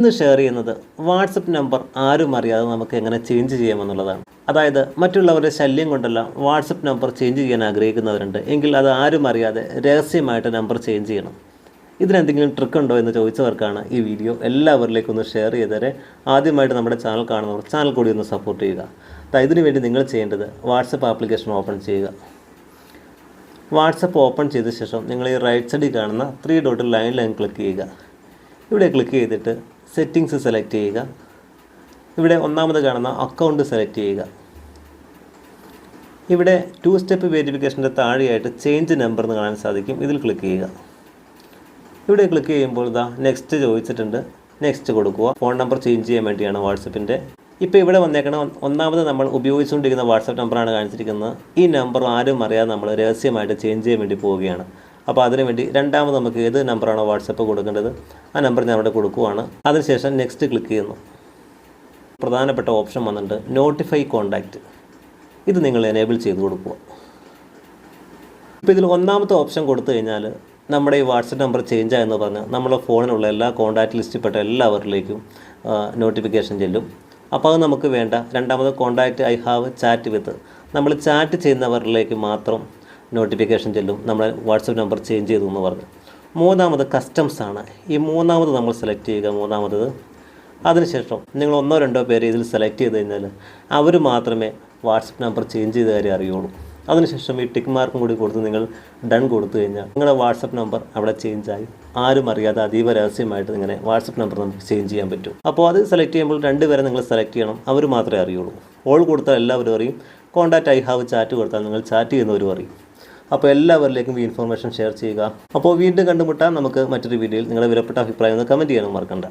ഇന്ന് ഷെയർ ചെയ്യുന്നത് WhatsApp number ആരും അറിയാതെ നമുക്ക് എങ്ങനെ ചേഞ്ച് ചെയ്യാമെന്നുള്ളതാണ്. അതായത് മറ്റുള്ളവരുടെ ശല്യം കൊണ്ടല്ല വാട്സപ്പ് നമ്പർ ചേഞ്ച് ചെയ്യാൻ ആഗ്രഹിക്കുന്നവരുണ്ട്. എങ്കിൽ അത് ആരും അറിയാതെ രഹസ്യമായിട്ട് നമ്പർ ചേഞ്ച് ചെയ്യണം. ഇതിനെന്തെങ്കിലും ട്രിക്ക് ഉണ്ടോ എന്ന് ചോദിച്ചവർക്കാണ് ഈ വീഡിയോ എല്ലാവരിലേക്കും ഒന്ന് ഷെയർ ചെയ്തേരെ ആദ്യമായിട്ട് നമ്മുടെ ചാനൽ കാണുന്നവർ ചാനൽ കൂടി ഒന്ന് സപ്പോർട്ട് ചെയ്യുക. അപ്പോൾ ഇതിനു വേണ്ടി നിങ്ങൾ ചെയ്യേണ്ടത് വാട്സപ്പ് ആപ്ലിക്കേഷൻ ഓപ്പൺ ചെയ്യുക. വാട്സപ്പ് ഓപ്പൺ ചെയ്ത ശേഷം നിങ്ങൾ ഈ റൈറ്റ് സൈഡിൽ കാണുന്ന three dot line line click ചെയ്യുക. ഇവിടെ ക്ലിക്ക് ചെയ്തിട്ട് സെറ്റിങ്സ് സെലക്ട് ചെയ്യുക. ഇവിടെ ഒന്നാമത് കാണുന്ന അക്കൗണ്ട് സെലക്ട് ചെയ്യുക. ഇവിടെ ടു സ്റ്റെപ്പ് വെരിഫിക്കേഷന്റെ താഴെയായിട്ട് ചേഞ്ച് നമ്പർ എന്ന് കാണാൻ സാധിക്കും. ഇതിൽ ക്ലിക്ക് ചെയ്യുക. ഇവിടെ ക്ലിക്ക് ചെയ്യുമ്പോൾ ഇതാ നെക്സ്റ്റ് ചോദിച്ചിട്ടുണ്ട്. നെക്സ്റ്റ് കൊടുക്കുക. ഫോൺ നമ്പർ ചേഞ്ച് ചെയ്യാൻ വേണ്ടിയാണ് വാട്സപ്പിന്റെ ഇപ്പോൾ ഇവിടെ വന്നേക്കണ ഒന്നാമത് നമ്മൾ ഉപയോഗിച്ചുകൊണ്ടിരിക്കുന്ന വാട്സപ്പ് നമ്പറാണ് കാണിച്ചിരിക്കുന്നത്. ഈ നമ്പർ ആരും അറിയാതെ നമ്മൾ രഹസ്യമായിട്ട് ചേഞ്ച് ചെയ്യാൻ വേണ്ടി പോവുകയാണ്. അപ്പോൾ അതിനുവേണ്ടി രണ്ടാമത് നമുക്ക് ഏത് നമ്പറാണോ വാട്സപ്പ് കൊടുക്കേണ്ടത്? ആ നമ്പർ ഞാൻ അവിടെ കൊടുക്കുവാണ്. അതിനുശേഷം നെക്സ്റ്റ് ക്ലിക്ക് ചെയ്യുന്നു. പ്രധാനപ്പെട്ട ഓപ്ഷൻ വന്നിട്ടുണ്ട് നോട്ടിഫൈ കോണ്ടാക്റ്റ് ഇത് നിങ്ങൾ എനേബിൾ ചെയ്ത് കൊടുക്കുക. ഇപ്പോൾ ഇതിൽ ഒന്നാമത്തെ ഓപ്ഷൻ കൊടുത്തു കഴിഞ്ഞാൽ നമ്മുടെ ഈ വാട്സപ്പ് നമ്പർ ചേഞ്ച് ആയെന്ന് പറഞ്ഞ് നമ്മുടെ ഫോണിലുള്ള എല്ലാ കോൺടാക്റ്റ് ലിസ്റ്റിൽപ്പെട്ട എല്ലാവരിലേക്കും നോട്ടിഫിക്കേഷൻ ചെല്ലും. അപ്പോൾ അത് നമുക്ക് വേണ്ട. രണ്ടാമത് contact I have chat with. നമ്മൾ ചാറ്റ് ചെയ്യുന്നവരിലേക്ക് മാത്രം നോട്ടിഫിക്കേഷൻ ചെല്ലും. നമ്മൾ വാട്സപ്പ് നമ്പർ ചേഞ്ച് ചെയ്തു എന്ന് പറഞ്ഞു. മൂന്നാമത് കസ്റ്റംസ് ആണ്. ഈ മൂന്നാമത് നമ്മൾ സെലക്ട് ചെയ്യുക. മൂന്നാമത് അതിനുശേഷം നിങ്ങൾ ഒന്നോ രണ്ടോ പേര് ഇതിൽ സെലക്ട് ചെയ്ത് കഴിഞ്ഞാൽ അവർ മാത്രമേ വാട്സപ്പ് നമ്പർ ചേഞ്ച് ചെയ്ത കാര്യം അറിയുള്ളൂ. അതിനുശേഷം ഈ ടിക്ക് മാർക്കും കൂടി കൊടുത്ത് നിങ്ങൾ ഡൺ കൊടുത്തു കഴിഞ്ഞാൽ നിങ്ങളുടെ വാട്സപ്പ് നമ്പർ അവിടെ ചേഞ്ചായി ആരും അറിയാതെ അതീവ രഹസ്യമായിട്ട് ഇങ്ങനെ വാട്സപ്പ് നമ്പർ നമുക്ക് ചേഞ്ച് ചെയ്യാൻ പറ്റും. അപ്പോൾ അത് സെലക്ട് ചെയ്യുമ്പോൾ രണ്ടുപേരെ നിങ്ങൾ സെലക്ട് ചെയ്യണം. അവർ മാത്രമേ അറിയുള്ളൂ. ഓൾ കൊടുത്താൽ എല്ലാവരും അറിയും. കോൺടാക്റ്റ് ഐ ഹാവ് ചാറ്റ് കൊടുത്താൽ നിങ്ങൾ ചാറ്റ് ചെയ്യുന്നവരും അറിയും. അപ്പോൾ എല്ലാവരിലേക്കും ഈ ഇൻഫർമേഷൻ ഷെയർ ചെയ്യുക. അപ്പോൾ വീണ്ടും കണ്ടുമുട്ടാം. നമുക്ക് മറ്റൊരു വീഡിയോയിൽ നിങ്ങളുടെ വിലപ്പെട്ട അഭിപ്രായം ഒന്ന് കമന്റ് ചെയ്യാനും മറക്കണ്ട.